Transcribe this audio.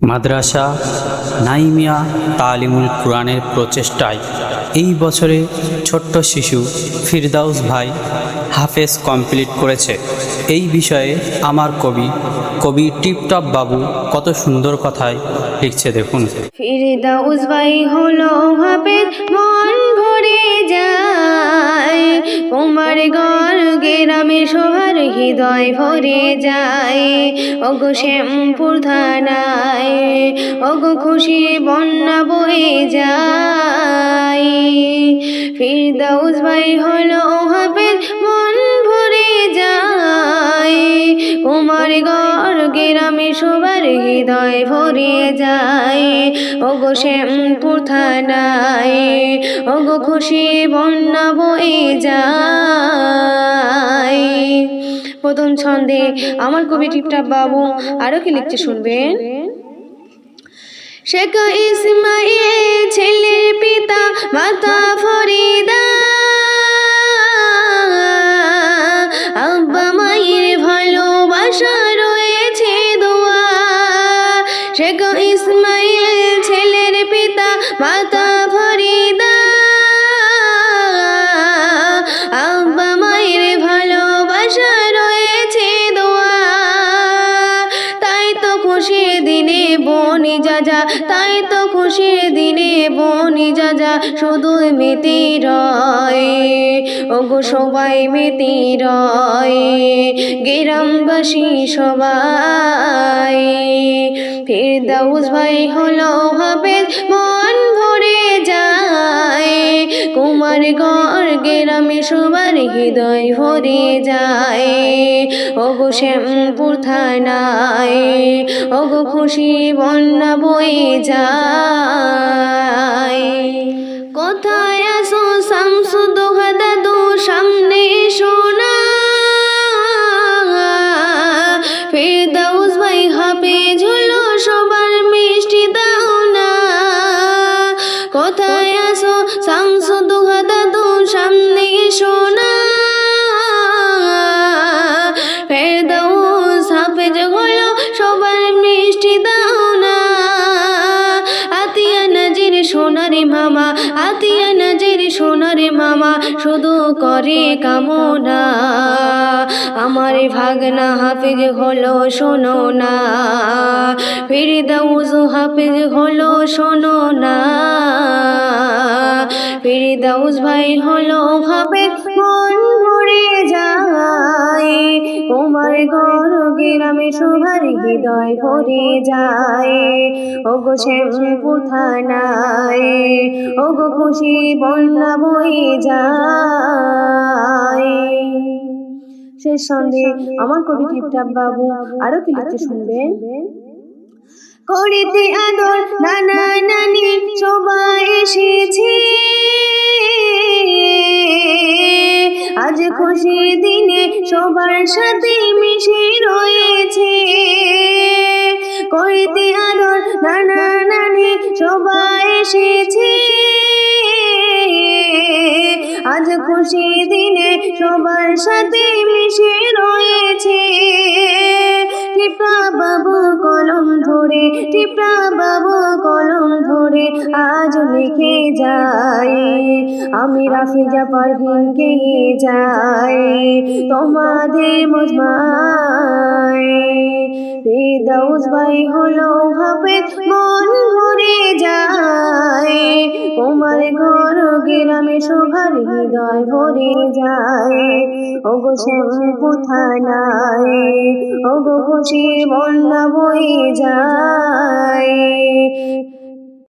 মাদ্রাসা, নাইমিয়া তালিমুল কোরআনের প্রচেষ্টায় এই বছরে ছোট্ট শিশু ফিরদাউস ভাই হাফেজ কমপ্লিট করেছে। এই বিষয়ে আমার কবি কবি টিপটপ বাবু কত সুন্দর কথায় লিখছে দেখুন। ফিরদাউস ভাই হলো হাফেজ, মন ভরে যায়। কুমার গর গেরামে সবার হৃদয় ভরে যায়। ওগো শ্যামপুর থানায়, ওগো খুশি বন্যা বয়ে যায়। ফিরদাউস ভাই হলো হাফেজ সবার হৃদয় ভরে যায়। ওগো শ্যামপুর থানায়, ওগো খুশি বন্যা বয়ে যায়। প্রথম ছন্দে আমার কবি টিপটাপ বাবু, আরও কি লিখতে শুনবেন? শেখ ইসমাইল ছেলের পিতা মাতা ফরিদা আব্বা মায়ের ভালোবাসা রয়েছে দোয়া। তাই তো খুশির দিনে বনি যাজা, তাই তো খুশির দিনে যাজা, শুধু মেতে রয়। ওগো সবাই মেতে রয়, গ্রামবাসী সবাই। ফিরদাউস ভাই হলো হাফেজ মন ভরে যায়। কুমার গড় গেরামে সবার হৃদয় ভরে যায়। ওগো শ্যামপুর থানায়, ওগো খুশি বন্যা বয়ে যায়। কোথায় সোনারে মামা, আতিয়া নজির সোনারে মামা, শুধু করে কামনা। আমার ভাগনা হাফিজ হলো শোনো না। ফিরদাউস হাফিজ হলো শোনো না। ফিরদাউস ভাই হলো হাফিজ, মন ভরে যায় তোমার গর গ্রামে সবার হৃদয় ভরে যায়। ওগো শ্যামপুর থানায়, ওগো খুশি বন্যা বয়ে যায়। শেষ সন্ধে, আমার কবি টিপটাপ বাবু আরও কি লিখতে শুনবেন? করিতে আদর নানা নানি সবাই এসেছে। সবার সাথে মিশে রয়েছে। কইতে আদর নানা নানি সবাই এসেছে। আজ খুশি দিনে সবার সাথে মিশে রয়েছে। টিপা বাবু কলম ধরে, টিপা বাবু কলম ধরে আজ লিখে যায়। আমি রাফিজা পারভিন গেয়ে যাই, তোমাদের মজমায়। বেদাউজ ভাই হলো হাফেজ মন সবার হৃদয় ভরে যায়। ওগো শ্যামপু থানায় ওগো খুশি বন্যা বয়ে যায়।